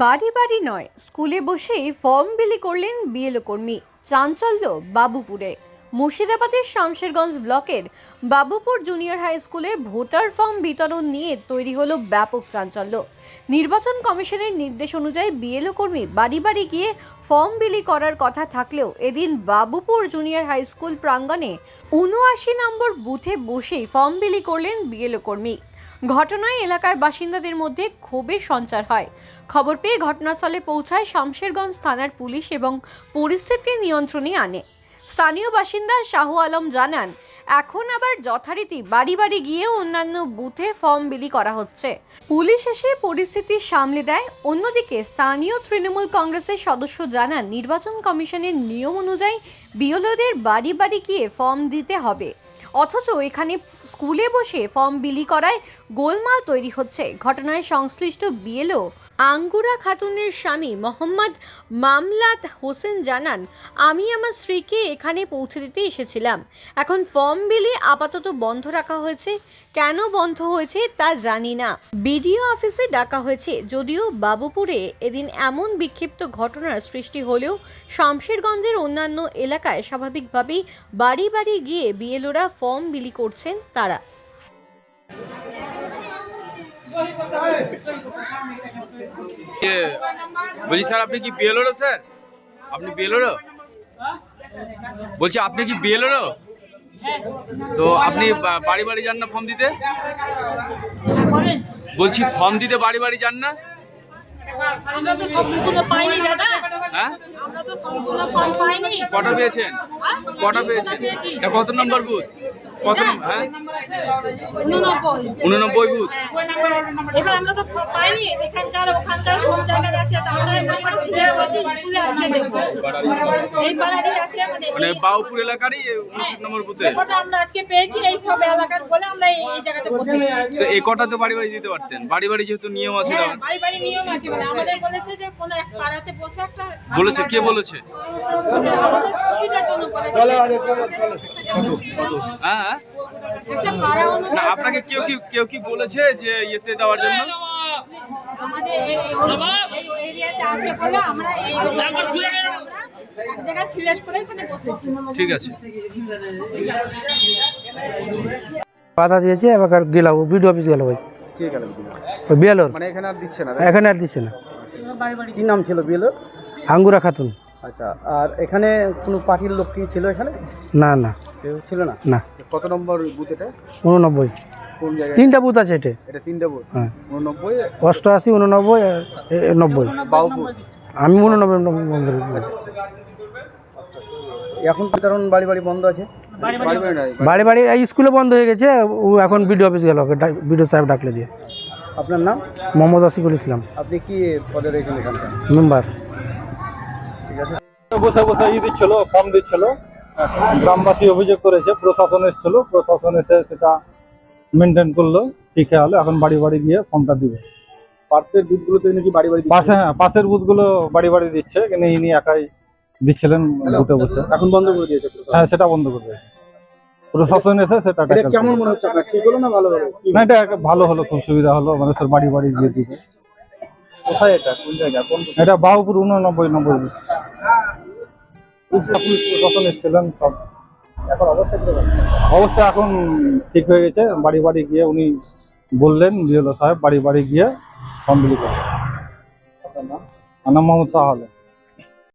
বাড়ি বাড়ি নয় স্কুলে বসেই ফর্ম বিলি করলেন বিএলও কর্মী চাঞ্চল্য বাবুপুরে। মুর্শিদাবাদের শামশেরগঞ্জ ব্লকের বাবুপুর জুনিয়র হাই স্কুলে ভোটার ফর্ম বিতরণ নিয়ে তৈরি হলো ব্যাপক চাঞ্চল্য। নির্বাচন কমিশনের নির্দেশ অনুযায়ী বিএলও কর্মী বাড়ি বাড়ি গিয়ে ফর্ম বিলি করার কথা থাকলেও এদিন বাবুপুর জুনিয়র হাই স্কুল প্রাঙ্গণে উনআশি নম্বর বুথে বসেই ফর্ম বিলি করলেন বিএলও কর্মী। ঘটনায় এলাকার বাসিন্দাদের মধ্যে ক্ষোভের সঞ্চার হয়। খবর পেয়ে ঘটনাস্থলে পৌঁছায় শামশেরগঞ্জ থানার পুলিশ এবং পরিস্থিতি নিয়ন্ত্রণে আনে। স্থানীয় বাসিন্দা শাহ আলম জানান, এখন আবার যথারীতি বাড়ি বাড়ি গিয়ে অন্যান্য বুথে ফর্ম বিলি করা হচ্ছে। পুলিশ এসে পরিস্থিতি সামলে দেয়। অন্যদিকে স্থানীয় তৃণমূল কংগ্রেসের সদস্য জানান, নির্বাচন কমিশনের নিয়ম অনুযায়ী বিএলওদের বাড়ি বাড়ি গিয়ে ফর্ম দিতে হবে। অথচ এখানে স্কুলে বসে ফর্ম বিলি করায় গোলমাল তৈরি হচ্ছে। ঘটনায় সংশ্লিষ্ট বিএলও আঙ্গুরা খাতুনের স্বামী মোহাম্মদ মামলাত হোসেন জানান, আমি আমার স্ত্রীকে এখানে পৌঁছে দিতে এসেছিলাম। এখন ফর্ম বিলি আপাতত বন্ধ রাখা হয়েছে। কেন বন্ধ হয়েছে তা জানি না। বিডিও অফিসে ডাকা হয়েছে। যদিও বাবুপুরে এদিন এমন বিক্ষিপ্ত ঘটনার সৃষ্টি হলেও, শামশেরগঞ্জের অন্যান্য এলাকায় স্বাভাবিকভাবেই বাড়ি বাড়ি গিয়ে বিএলওরা ফর্ম বিলি করছেন তারা। বলছি স্যার আপনি কি বিএলওরও স্যার? আপনি বিএলওরও বলছি আপনি কি বিএলওরও তো আপনি বাড়ি বাড়ি যান না ফর্ম দিতে? বলছি ফর্ম দিতে বাড়ি বাড়ি যান না? আমরা তো সম্পূর্ণ পাইনি দাদা। হ্যাঁ? আমরা সম্পূর্ণ পাইনি। কটা পেয়েছেন? হ্যাঁ? কটা পেয়েছেন? এটা কত নম্বর বুথ? কত নম্বর হ্যাঁ? উননব্বই। বুথ? হ্যাঁ। এবার আমরা তো পাইনি এখানকার ওখানকার সব জায়গায় আছে তা আমরা সিলেক্ট করছি স্কুলে আজকে দেখব। এই পাড়ারই আছে আমাদের। মানে বাউপুর এলাকারই উনষাট নম্বর বুথে? আমরা আজকে পেয়েছি এই সব এলাকার বলে আমরা এই জায়গাতে বসেছি। তো এই কটা তো বাড়ি বাড়ি দিতে পারতেন? বাড়ি বাড়ি যেহেতু নিয়ম আছে হ্যাঁ বাড়ি বাড়ি নিয়ম আছে মানে আমাদের বলেছে যে কোনো এক পাড়াতে বসে একটা বলেছে কে বলেছে? আমাদের সুবিধার জন্য বলেছে হ্যাঁ হ্যাঁ। না আপনাকে কেউ কি কেউ কি বলেছে যে ইয়েতে দেওয়ার জন্য? আমাদের এই এই এই এরিয়াতে আছে বলে আমরা এই এক জায়গায় সিলেক্ট করে এখানে বসেছি। ঠিক আছে। পাতা দিয়েছে এবার গেল বিডিও অফিস গেল ভাই কে গেল বিয়ালোর মানে এখানে আর দিচ্ছে না এখানে আর দিচ্ছে না। কি নাম ছিল বিএলও আঙ্গুরা খাতুন। আচ্ছা আর এখানে কোনো পার্টির লোক কি ছিল এখানে? না না। কেউ ছিল না? না। কত নম্বর বুথ এটা? উননব্বই। কোন তিনটা বুথ আছে এটা। এটা তিনটে বুথ? হ্যাঁ। উননব্বই? অষ্টআশি উননব্বই নব্বই। বাউপুর আমি উননব্বই নম্বর এখন বিতরণ বাড়ি বাড়ি বন্ধ আছে? বাড়ি বাড়ি নাই বাড়ি বাড়ি এই স্কুলে বন্ধ হয়ে গেছে ও এখন বিডিও অফিস গেল বিডিও সাহেব ডাকলে দিয়ে। আপনার নাম? মোহাম্মদ রসিকুল ইসলাম। আপনি কি পদে রয়েছেন এখানটা মেম্বার। ঠিক আছে। বসে বসে ই দিচ্ছিল ফর্ম দিচ্ছিল। গ্রামবাসী অভিযোগ করেছে প্রশাসন এসেছিল প্রশাসন এসে সেটা মেনটেন করল ঠিক হলো এখন বাড়ি বাড়ি গিয়ে ফর্মটা দিবে। পার্সের বুথগুলোতে নাকি বাড়ি বাড়ি পাশে হ্যাঁ পাশের বুথগুলো বাড়ি বাড়ি দিচ্ছে। কিন্তু ইনি একাই দিচ্ছিলেন বুথে বসে। এখন বন্ধ করে দিয়েছে হ্যাঁ সেটা বন্ধ করে দিয়েছে। প্রশাসন এসে সেটা কেমন মনে হচ্ছে আপনার? ঠিক হলো না ভালো হলো? না এটা ভালো হলো খুব সুবিধা হলো। মানুষের বাড়ি বাড়ি গিয়ে দিবে। কোথায় এটা? কোন জায়গা? কোন এটা বাহুপুর উননব্বই নম্বর পুলিশ প্রশাসন এসেছিলেন সব। এখন অবস্থা অবস্থা এখন ঠিক হয়ে গেছে। বাড়ি বাড়ি গিয়ে উনি বললেন বিএলও সাহেব বাড়ি বাড়ি গিয়ে ফর্ম বিলি